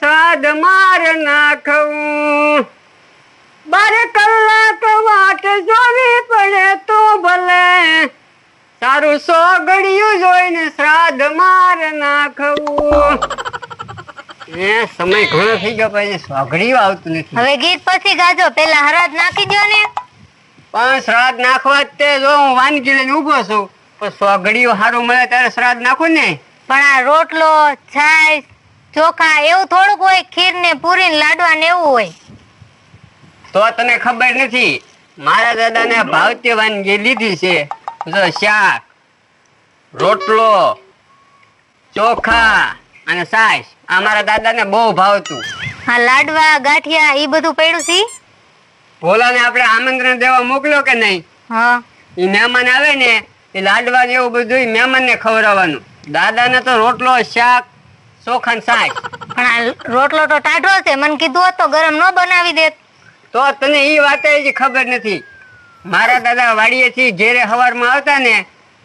સ્વાદ માર નાખવું બાર કલાક વાટ જોવી પડે તો ભલે. તારું સો જોઈને શ્રાદ્ધ માર નાખવું એ સમય ઘણો થઈ ગયો પછી સોગડિયું આવતું નથી. હવે ગીત પછી ગાજો. પેલા હરાજ નાખી દો ને. પણ શ્રાદ્ધ નાખવા તે જો હું વાનગી લઈને ઊભો છું પણ સોગડિયું સારું મળે ત્યારે શ્રાદ્ધ નાખું ને. પણ આ રોટલો છાશ ચોખા એવું થોડુંક હોય ખીર ને પૂરી ને લાડવા ને એવું હોય. તો તને ખબર નથી મારા દાદાને ભાવતી વાનગી લીધી છે. જો શાક રોટલો ચોખા અને સાસ આ મારા દાદાને બહુ ભાવતું. હા લાડવા ગાંઠિયા એ બધું પડ્યું છે? ભોલાને આપણે આમંત્રણ દેવા મોકલ્યો કે નહીં? હા. એ મહેમાન આવે ને એ લાડવા જેવું બધું મહેમાનને ખવડાવવાનું. દાદાને તો રોટલો શાક ચોખા ને પણ આ રોટલો તો ટાઢો છે. મને કીધું હોત તો ગરમ ન બનાવી દેત. તો તને એ વાત જ ખબર નથી. મારા દાદા વાડીએથી જ્યારે હવારમાં આવતા ને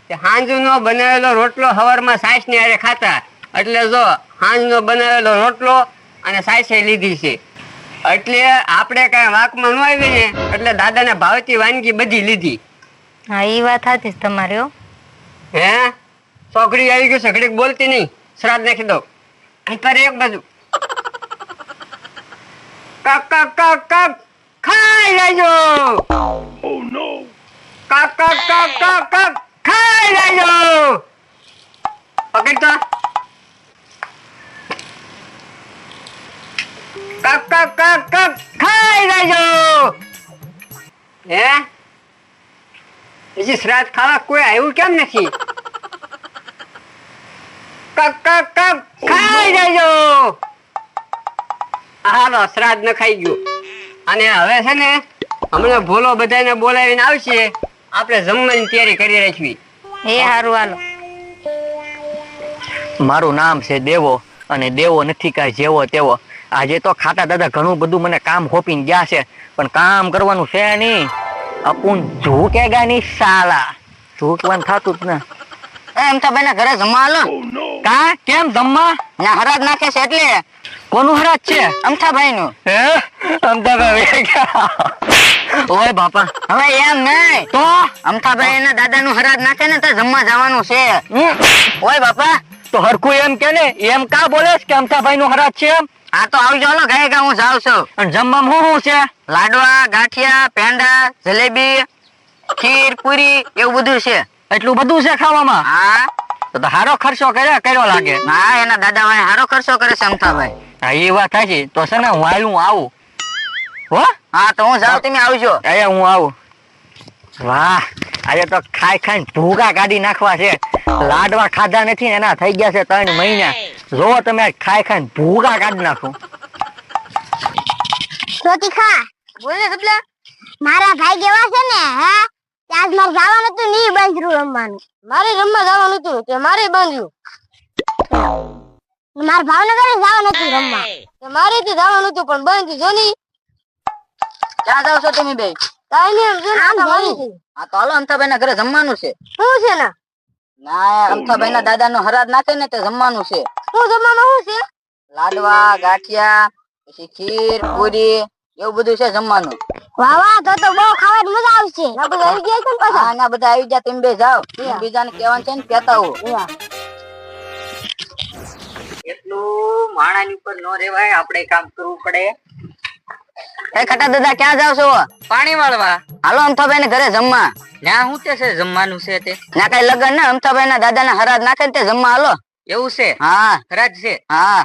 તે હાંજનો બનાવેલો રોટલો હવારમાં સાસ ને હારે ખાતા. એટલે જો હાંજનો બનાવેલો રોટલો અને સાસે લીધી છે. એટલે આપણે કાંઈ વાંકમાં ન આવી ને એટલે દાદાને ભાવતી વાનગી બધી લીધી. હા એ વાત હતી તમારી હો. હે? છોકરી આવી ગઈ છે ઘડીક બોલતી નહીં. શ્રાદ્ધ નાખી દો તારે એક બાજુ કક ખાઈ લેજો કક કક કક કક કક ખાઈ લેજો પકડ તો કક કક કક કક ખાઈ લેજો હે હજી શ્રાદ્ધ ખાવા કોઈ આવ્યું કેમ નથી કક ખાઈ લેજો હાલો શ્રાદ્ધ ન ખાઈ ગયું. અને હવે છે ને હમણાં ભોલો બધાને બોલાવીને આવશે. આપણે જમવાની તૈયારી કરી રાખવી. એ હારું હાલો. મારું નામ છે દેવો અને દેવો નથી કાંઈ જેવો તેવો. આજે તો ખાતા દાદા ઘણું બધું મને કામ હોપીને ગયા છે પણ કામ કરવાનું છે નહીં. અપુન ઝૂકેગા નહીં સાલા. ઝૂકવાનું થતું જ ને. એમ તો બેના ઘરે જમવા હાલો. કા કેમ જમવા ના હરાજ નાખે છે એટલે. કોનું હરાજ છે? અમથાભાઈ નું હે? અમથાભાઈ ઓય બાપા. હવે એમ નહીં. તો? અમથાભાઈ એના દાદા નું હરાજ નાખે ને તો જમવા જવાનું છે. ઓય બાપા. તો હરકું એમ કે ને એમ કા બોલે કે અમથાભાઈ નું હરાજ છે એમ? આ તો આવજો હાલો ગાય ગા હું જાઉં છું. અને જમવામાં શું શું છે? લાડવા ગાંઠિયા પેંડા જલેબી ખીર પૂરી એવું બધું છે. એટલું બધું છે ખાવામાં? હા. તો હારો ખર્ચો કર્યો કર્યો લાગે. હા એના દાદા ભાઈ હારો ખર્ચો કરે છે અમથાભાઈ. હા એ વાત થાય તો છે ને હું હાલું આવું. હો? હા તો હું જાઉં તમે આવજો. અરે હું આવું. વાહ આજે તો ખાઈ ખાઈ ભૂગા કાઢી નાખવા છે. લાડવા ખાધા નથી એના થઈ ગયા છે ત્રણ મહિના. જો તમે ખાઈ ખાઈ ભૂગા કાઢી નાખું. ચોતીખા બોલે સપલા મારા ભાઈ કેવા છે ને હા? આજ મારે જવાનું હતું નહીં બાંધ્યું રમવાનું. મારે રમવા જવાનું હતું કે મારે બાંધ્યું. મારે ભાવનગર જવાનું હતું રમવા. મારે તે જવાનું હતું પણ બાંધ્યું જો ની ક્યાં જાવ છો તમે બે કાઈ નહીં જો આમ ભાવી આ તો હાલો અમથાભાઈ ના ઘરે જમવાનું છે. શું છે ને? ના અમથાભાઈ ના દાદા નો હરાજ નાખે ને તે જમવાનું છે. શું જમવાનું શું છે? લાડવા ગાંઠિયા પછી ખીર પૂરી એવું બધું છે જમવાનું. વાહ વાહ તો તો બહુ ખાવાની મજા આવશે. ના બધા આવી ગયા છે ને પાછા? ના બધા આવી ગયા તમે બે જાઓ. બીજાને કહેવાનું છે ને કહેતા હો. એટલું માણાની ઉપર નો રેવાય આપણે કામ કરવું પડે. એ ખટા દાદા ક્યાં જાવ છો? પાણી વાળવા. હાલો અમથાભાઈ ને ઘરે જમવા. ત્યાં શું તે છે જમવાનું છે તે? ના કઈ લગન ને અમથાભાઈ ના દાદા ના હરાજ નાખે ને તે જમવા હાલો. એવું છે? હા. હરાજ છે? હા.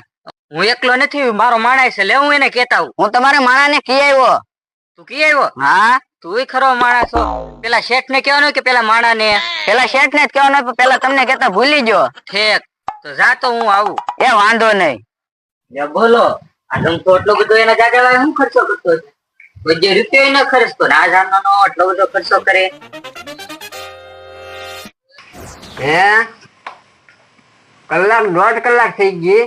હું એકલો નથી મારો માણા છે લે હું એને કેતા આવું હું તમારા માણા ને કી આવ્યો. તું કી આવ્યો? હા? તું ખરો માણસ છો પેલા શેઠ ને કેવાનું કે પેલા માણા ને પેલા શેઠ ને જ કહેવાનું પેલા તમને કેતા ભૂલી ગયો. ઠેક. તો જા તો હું આવું. એ વાંધો નહીં. બોલો આ તો એટલો બધો એના જાગા હું ખર્ચો કરતો છે કોઈ જે રૂપિયો ન ખર્ચતો ને આ નો એટલો બધો ખર્ચો કરે. હે? કલાક દોઢ કલાક થઈ ગઈ.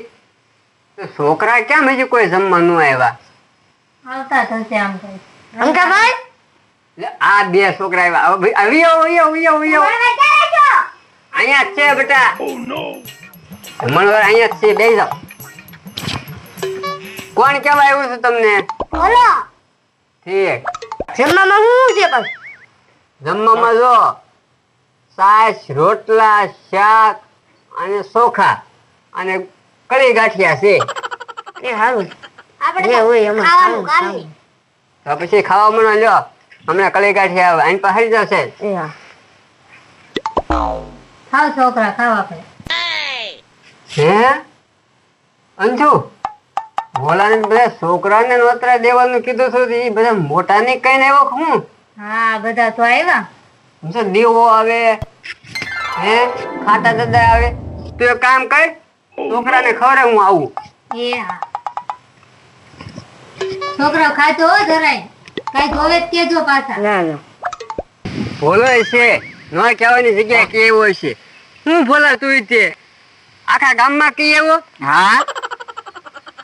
તો છોકરા કેમ હજી કોઈ જમવા ન આવ્યા? આવતા થશે આમ કઈ અમથાભાઈ આ બે છોકરા આવ્યા. આવી આવો આવી આવો આવી આવો અહીંયા છે બેટા. જમણવાર અહીંયા છે બેસી જાઓ. કોણ કેવા આવ્યું છે તમને? બોલો. ઠીક. જમવામાં શું છે પણ? જમવામાં જો સાસ રોટલા શાક અને ચોખા અને કળી ગાંઠિયા છે. એ હારું. આપણે હોય એમાં કામ તો પછી ખાવા મને લ્યો હમણાં ગાંઠિયા આવે. આની પાસે જશે. ખાવ છોકરા ખાવ આપણે. હે? અંજુ ભોલાને બધા છોકરાને નોતરા દેવાનું કીધું છું એ બધા મોટાને કઈ ને એવો હું? હા બધા તો આવ્યા. સમજો દીવો આવે હે? ખાતા દાદા આવે. તું કામ કર છોકરાને ખબર હું આવું. એ હા. છોકરાઓ ખાતો હો જરાય? કઈ જોવે જ કેજો પાછા. ના ના. ભોલો છે. ન કહેવાની જગ્યા કેવો છે? હું ભોલા તું તે આખા ગામમાં કી એવો? હા?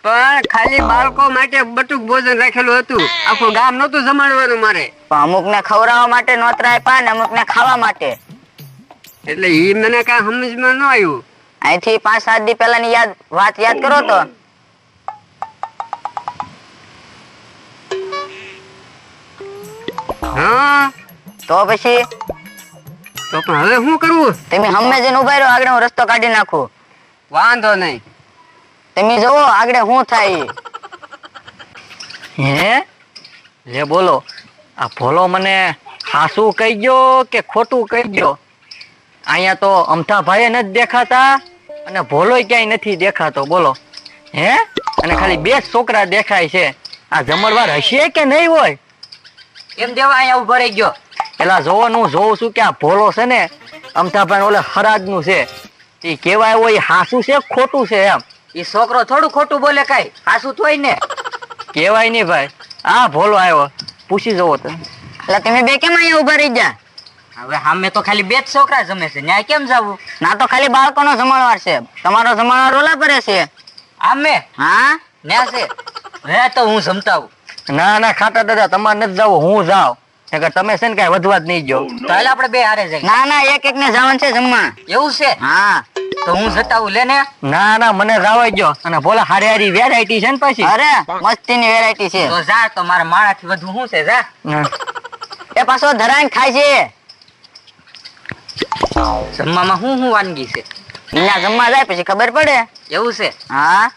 પણ ખાલી બાળકો માટે બટુક ભોજન રાખેલું હતું. આખું ગામ નહોતું જમાડવાનું મારે. પણ અમુક ને ખવડાવવા માટે નોતરા આપ્યા ને અમુક ને ખાવા માટે. એટલે ઈ મને કાંઈ સમજમાં ન આવ્યું. અહીંથી પાંચ સાત દી પહેલાની યાદ વાત યાદ કરો તો. હા? તો પછી? તો પણ હવે શું કરવું તમે હમે જઈને ઊભા રહ્યો આગળ હું રસ્તો કાઢી નાખું. વાંધો નહીં. તમે જોવો આગળ શું થાય. હે? લે બોલો આ ભોલો મને સાસુ કહી ગયો કે ખોટું કહી ગયો અહીંયા તો અમથાભાઈ નથી દેખાતા અને ભોલોય ક્યાંય નથી દેખાતો બોલો. હે? અને ખાલી બે છોકરા દેખાય છે. આ જમણવાર હશે કે નહીં હોય? એમ દેવા અહીંયા ઊભો રહી ગયો. પેલા જોવો હું જોઉં છું કે આ ભોલો છે ને અમથાભાઈ ઓલે હરાજનું છે. એ કેવાય હોય હાસુ છે ખોટું છે એમ. એ છોકરો થોડું ખોટું બોલે કઈ હાસુ થોય ને. કેવાય નહીં ભાઈ. આ ભોલો આવ્યો. પૂછી જવો તો એટલે તમે બે કેમ અહીંયા ઊભા રહી ગયા? હવે સામે તો ખાલી બે જ છોકરા જમે છે ન્યાય કેમ જવું? ના તો ખાલી બાળકોનો જમણવાર છે. તમારો જમણવાર ઓલા પરે છે. આમે? હા? ન્યા છે. હે તો હું જમતાવું ના ના ખાતા દાદા તમારે નથી જવું હું જાઉં. નકર તમે છે ને કઈ વધવા જ નહીં જો તો આપણે બે હારે ના ના એક એક ને જવાનું છે જમવા. એવું છે? હા. તો હું જતાવું લે ને. ના ના મને જવા જો અને બોલા હારે હારી વેરાયટી છે ને પછી? અરે મસ્તી ની વેરાયટી છે. તો જા તો મારા માણા થી વધુ શું છે જા. એ પાછો ધરાઈને ખાય છે. જમવામાં શું શું વાનગી છે? એના જમવા જાય પછી ખબર પડે. એવું છે? હા.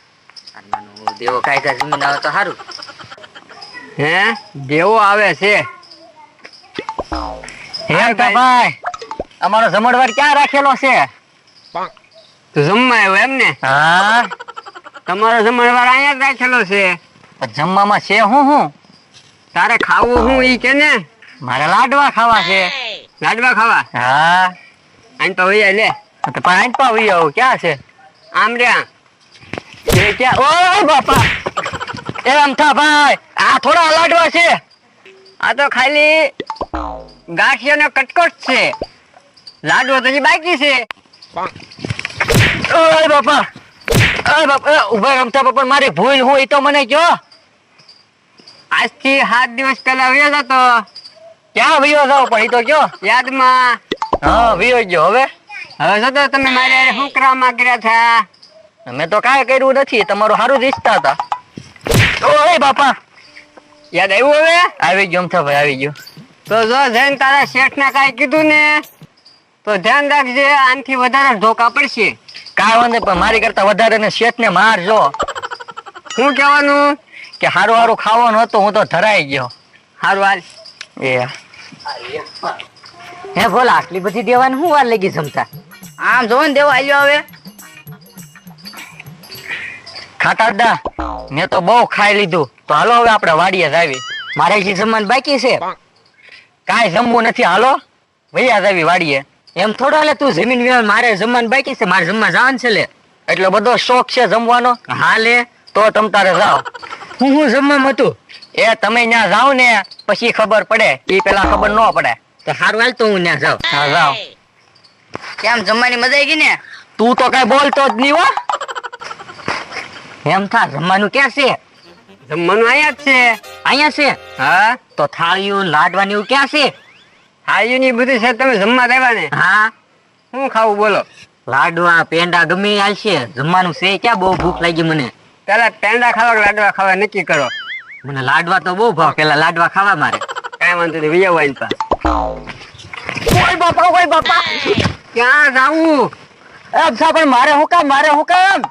દેવો કાયદા જમીન આવે તો સારું. હે? દેવો આવે છે. હે ભાઈ. અમારો જમણવાર ક્યાં રાખેલો છે? તો જમવા આવ્યો એમ ને હા. તમારો જમણવાર અહીંયા જ રાખેલો છે. જમવામાં છે હું હું? તારે ખાવું હું ઈ કે ને? મારે લાડવા ખાવા છે. લાડવા ખાવા? હા. આઈ તો વૈયા લે તો પણ આઈ તો હોય આવું. ક્યાં છે? આમ રે એ ક્યાં? ઓ બાપા. એ અમથા ભાઈ. આ થોડા લાડવા છે. આ તો ખાલી ગાંઠિયાનો કટકટ છે. લાડવો તો બાકી છે. ઓય બાપા. ઓય બાપા ઊભા રમતા બાપા મારી ભૂલ હું એ તો મને કયો આજથી સાત દિવસ પહેલા વ્યો હતો. ક્યાં વ્યો જાવ પણ એ તો કયો યાદમાં. હા વ્યો ગયો. હવે? હવે જો તમે મારે શું કરવા માંગ્યા હતા? મેં તો કાંઈ કર્યું નથી. તમારું સારું જ ઈચ્છતા હતા. ઓય બાપા. યાદ આવ્યું હવે? આવી ગયો અમથા ભાઈ આવી ગયો. તો જો, જૈન તારા શેઠ ને કાંઈ કીધું ને, તો ધ્યાન રાખજે, આનથી વધારે ધોકા પડશે. કાંઈ વાંધો પણ મારી કરતા વધારે ને શેઠ ને મારજો શું કહેવાનું કે હારું હારું ખાવાનું હતું, હું તો ધરાઈ ગયો. હારું હાલ. એ. હે બોલા આટલી બધી દેવાની શું વાર લાગી જમતા? આમ જોવો ને દેવા આવ્યો હવે. ખાતા દા મેં તો બહુ ખાઈ લીધું. તો હાલો હવે આપણે વાડીએ જ આવી મારે જે જમવાનું બાકી છે? કાંઈ જમવું નથી હાલો? વૈયા જાવી વાડીએ. એમ થોડો લે તું જમીન વેણ મારે જમવાનું બાકી છે મારે જમવા જવાનું છે લે. એટલો બધો શોખ છે જમવાનો? હા લે તો તમ તારે જાઓ. હું હું જમવામાં હતું? એ તમે ત્યાં જાઓ ને પછી ખબર પડે. એ પેલા ખબર ન પડે. તો સારું હાલ તો હું ત્યાં જાઉં. હા જાઉં કેમ જમવાની મજા આવી ગઈ ને? તું તો કઈ બોલતો જ નહીં હો. એમ થા જમવાનું ક્યાં છે? જમવાનું અહીંયા જ છે. અહીંયા છે? હા. તો થાળીયું લાડવાની એવું ક્યાં છે? થાળીયું ની બધું છે તમે જમવા દેવા ને હા શું ખાવું બોલો. લાડવા પેંડા ગમે આવશે જમવાનું છે ક્યાં? બહુ ભૂખ લાગી મને. પેલા પેંડા ખાવા લાડવા ખાવા નક્કી કરો? મને લાડવા તો બહુ ભાવ. પેલા લાડવા ખાવા મારે. કાંઈ વાંધો નહીં વિયા વાઈન પાસ કોઈ બાપા કોઈ બાપા. ક્યાં જાવું એમ સા પણ મારે હું કામ મારે હું કામ?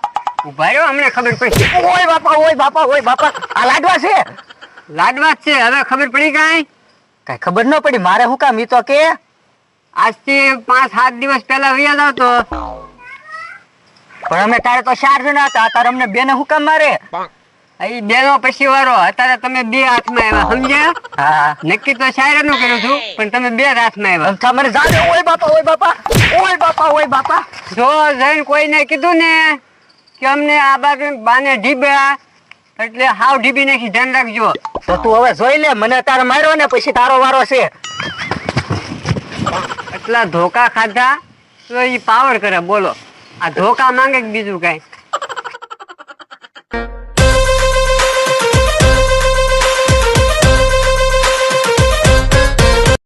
ઊભા રહ્યો? અમને ખબર પડી ઓય બાપા ઓય બાપા ઓય બાપા. આ લાડવા છે? લાડવા છે. હવે ખબર પડી કાંઈ કઈ ખબર ન પડી. મારે હું કામ? ઈ તો કે આજથી પાંચ સાત દિવસ પહેલા વિયા જાવ તો પણ અમે તારે તો ચાર જણા હતા. તારે અમને બેને હું કામ મારે? અહીં બેનો પછી વારો. અત્યારે તમે બે હાથમાં આવ્યા સમજ્યા? હા. નક્કી તો શાયરાનું કર્યું છું પણ તમે બે હાથમાં આવ્યા. મને જાને ઓય બાપા ઓય બાપા ઓય બાપા ઓય બાપા. જો જઈને કોઈને કીધું ને કે અમને આ બાજુ બાને ઢીબ્યા એટલે હાવ ઢીબી નાખી ધ્યાન રાખજો. તો તું હવે જોઈ લે મને તારે માર્યો ને પછી તારો વારો છે. એટલા ધોકા ખાધા તો એ પાવર કરે બોલો. આ ધોકા માંગે કે બીજું કાંઈ?